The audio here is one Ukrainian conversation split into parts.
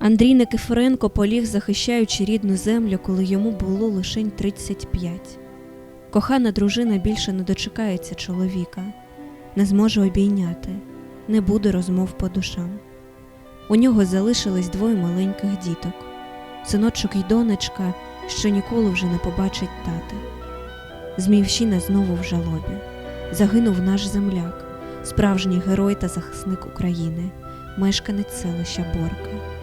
Андрій Никифоренко поліг, захищаючи рідну землю, коли йому було лишень 35. Кохана дружина більше не дочекається чоловіка, не зможе обійняти, не буде розмов по душам. У нього залишились двоє маленьких діток, синочок і донечка, що ніколи вже не побачить тата. Зміївщина знову в жалобі. Загинув наш земляк, справжній герой та захисник України, мешканець селища Борки.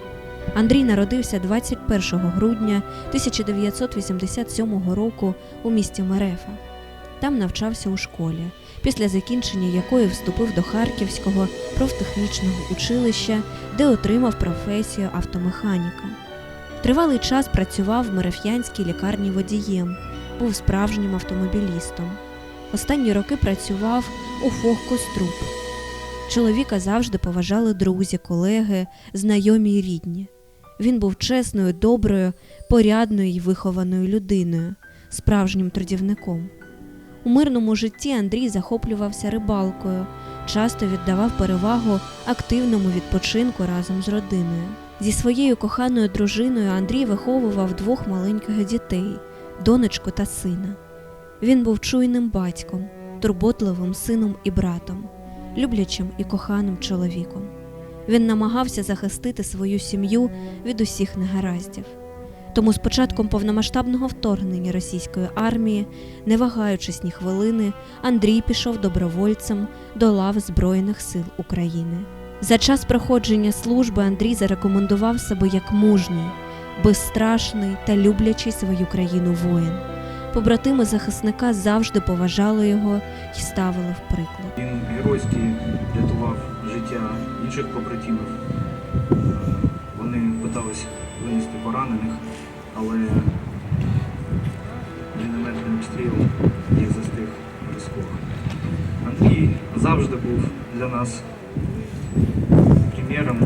Андрій народився 21 грудня 1987 року у місті Мерефа. Там навчався у школі, після закінчення якої вступив до Харківського профтехнічного училища, де отримав професію автомеханіка. Тривалий час працював в Мереф'янській лікарні водієм, був справжнім автомобілістом. Останні роки працював у ФОГ Коструп. Чоловіка завжди поважали друзі, колеги, знайомі й рідні. Він був чесною, доброю, порядною й вихованою людиною, справжнім трудівником. У мирному житті Андрій захоплювався рибалкою, часто віддавав перевагу активному відпочинку разом з родиною. Зі своєю коханою дружиною Андрій виховував двох маленьких дітей донечку та сина. Він був чуйним батьком, турботливим сином і братом, люблячим і коханим чоловіком. Він намагався захистити свою сім'ю від усіх негараздів. Тому з початком повномасштабного вторгнення російської армії, не вагаючись ні хвилини, Андрій пішов добровольцем до лав Збройних сил України. За час проходження служби Андрій зарекомендував себе як мужній, безстрашний та люблячий свою країну воїн. Побратими захисника завжди поважали його і ставили в приклад. Він геройськи рятував життя інших побратимів. Вони питались винести поранених, але мінометний обстріл їх застиг врозкох. Андрій завжди був для нас приміром.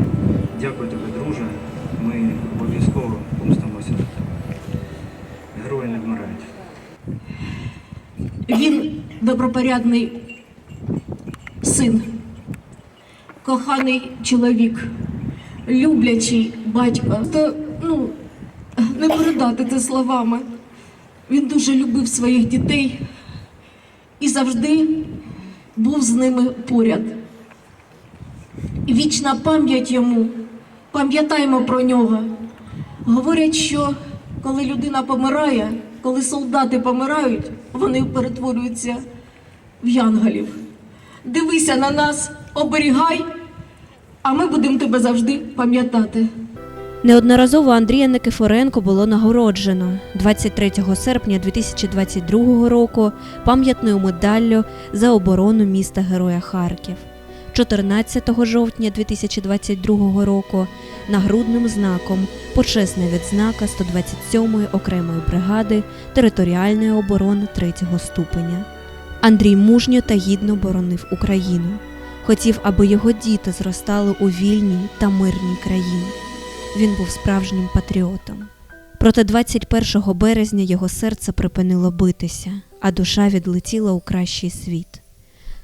Дякую тобі, друже. Ми обов'язково помстимося. Герої не вмирають. Він добропорядний син, коханий чоловік, люблячий батько. То ну, не передати це словами. Він дуже любив своїх дітей і завжди був з ними поряд. Вічна пам'ять йому, пам'ятаємо про нього. Говорять, що коли людина помирає, коли солдати помирають, вони перетворюються в янголів. Дивися на нас, оберігай, а ми будемо тебе завжди пам'ятати. Неодноразово Андрія Никифоренко було нагороджено 23 серпня 2022 року пам'ятною медаллю за оборону міста Героя Харків, 14 жовтня 2022 року нагрудним знаком почесна відзнака 127-ї окремої бригади територіальної оборони 3 ступеня. Андрій мужньо та гідно боронив Україну. Хотів, аби його діти зростали у вільній та мирній країні. Він був справжнім патріотом. Проте 21 березня його серце припинило битися, а душа відлетіла у кращий світ.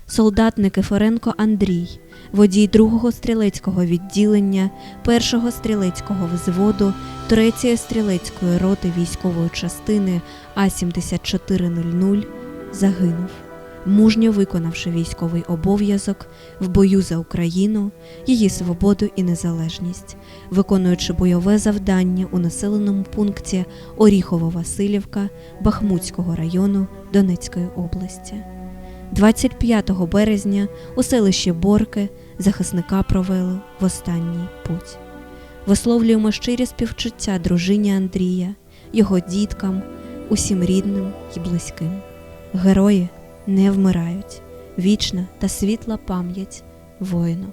Солдат Никифоренко Андрій, водій 2-го стрілецького відділення 1-го стрілецького взводу 3-ї стрілецької роти військової частини А7400, загинув, мужньо виконавши військовий обов'язок в бою за Україну, її свободу і незалежність, виконуючи бойове завдання у населеному пункті Оріхово-Василівка Бахмутського району Донецької області. 25 березня у селищі Борки захисника провели в останній путь. Висловлюємо щирі співчуття дружині Андрія, його діткам, усім рідним і близьким. Герої не вмирають, вічна та світла пам'ять воїну.